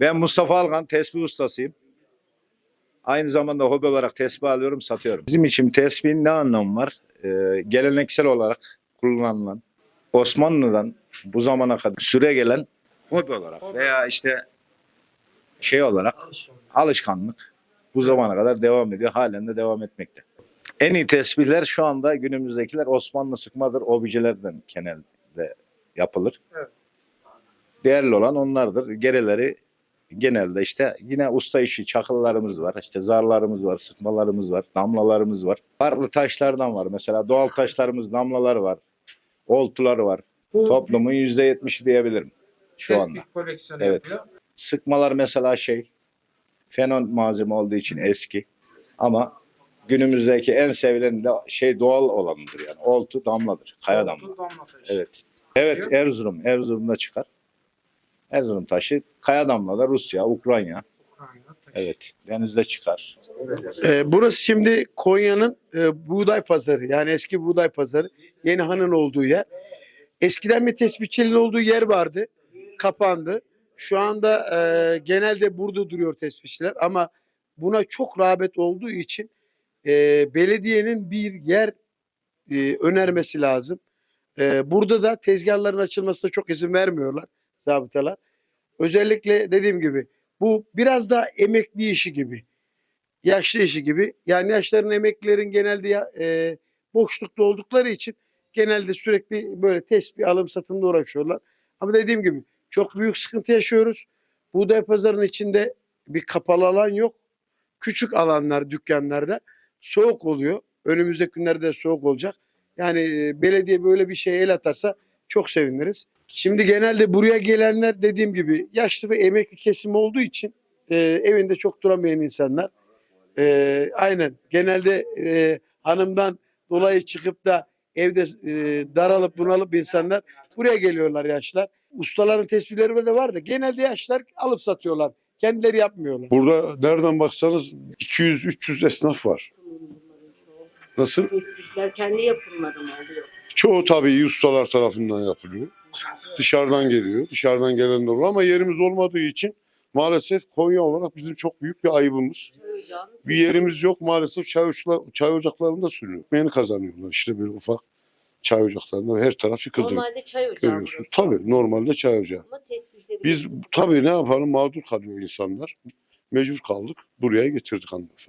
Ben Mustafa Algan, tesbih ustasıyım. Aynı zamanda hobi olarak tesbih alıyorum, satıyorum. Bizim için tesbihin ne anlamı var? Ee, geleneksel olarak kullanılan, Osmanlı'dan bu zamana kadar süre gelen hobi olarak veya işte şey olarak alışkanlık bu zamana kadar devam ediyor. Halen de devam etmekte. En iyi tesbihler şu anda günümüzdekiler Osmanlı sıkmadır, objelerden genelde yapılır. Evet. Değerli olan onlardır. Gerileri genelde işte yine usta işi çakıllarımız var, işte zarlarımız var, sıkmalarımız var, damlalarımız var. Farklı taşlardan var. Mesela doğal taşlarımız, damlalar var, oltular var. Bu Toplumun yüzde yetmişi diyebilirim şu anda. koleksiyonu Evet. yapıyor. Sıkmalar mesela şey, fenon malzeme olduğu için eski. Ama günümüzdeki en sevilen de şey doğal olanıdır yani. Oltu damladır, kaya damla. Damla taşı. Evet. Evet Erzurum, Erzurum'da çıkar. Erzurum taşı kaya damlada Rusya, Ukrayna. Evet. Denizde çıkar. Ee, burası şimdi Konya'nın e, buğday pazarı. Yani eski buğday pazarı. Yeni Han'ın olduğu yer. Eskiden bir tespihçinin olduğu yer vardı. Kapandı. Şu anda e, genelde burada duruyor tespihçiler ama buna çok rağbet olduğu için e, belediyenin bir yer e, önermesi lazım. E, burada da tezgahların açılmasına çok izin vermiyorlar zabıtalar. Özellikle dediğim gibi bu biraz daha emekli işi gibi yaşlı işi gibi. Yani yaşların emeklilerin genelde ya- e, boşlukta oldukları için genelde sürekli böyle tespih alım satımla uğraşıyorlar. Ama dediğim gibi çok büyük sıkıntı yaşıyoruz. Buğday pazarının içinde bir kapalı alan yok. Küçük alanlar dükkanlarda soğuk oluyor. Önümüzdeki günlerde soğuk olacak. Yani e, belediye böyle bir şeye el atarsa çok seviniriz. Şimdi genelde buraya gelenler dediğim gibi yaşlı ve emekli kesim olduğu için e, evinde çok duramayan insanlar. Ee, aynen. Genelde e, hanımdan dolayı çıkıp da evde e, daralıp bunalıp insanlar buraya geliyorlar yaşlar. Ustaların tespihleri de var da genelde yaşlar alıp satıyorlar. Kendileri yapmıyorlar. Burada nereden baksanız 200-300 esnaf var. Nasıl? Tespihler kendi mı oluyor? Çoğu tabii ustalar tarafından yapılıyor. Dışarıdan geliyor. Dışarıdan gelen de olur ama yerimiz olmadığı için maalesef Konya olarak bizim çok büyük bir ayıbımız. Bir yerimiz yok maalesef çay, ocaklar, çay ocaklarında sürüyor. Ekmeğini kazanıyorlar işte böyle ufak çay ocaklarında her taraf yıkıldı. Normalde çay ocağı Görüyorsunuz. Tabii normalde çay ocağı. Ama Biz tabii ne yapalım mağdur kalıyor insanlar. Mecbur kaldık. Buraya getirdik hanımefendi.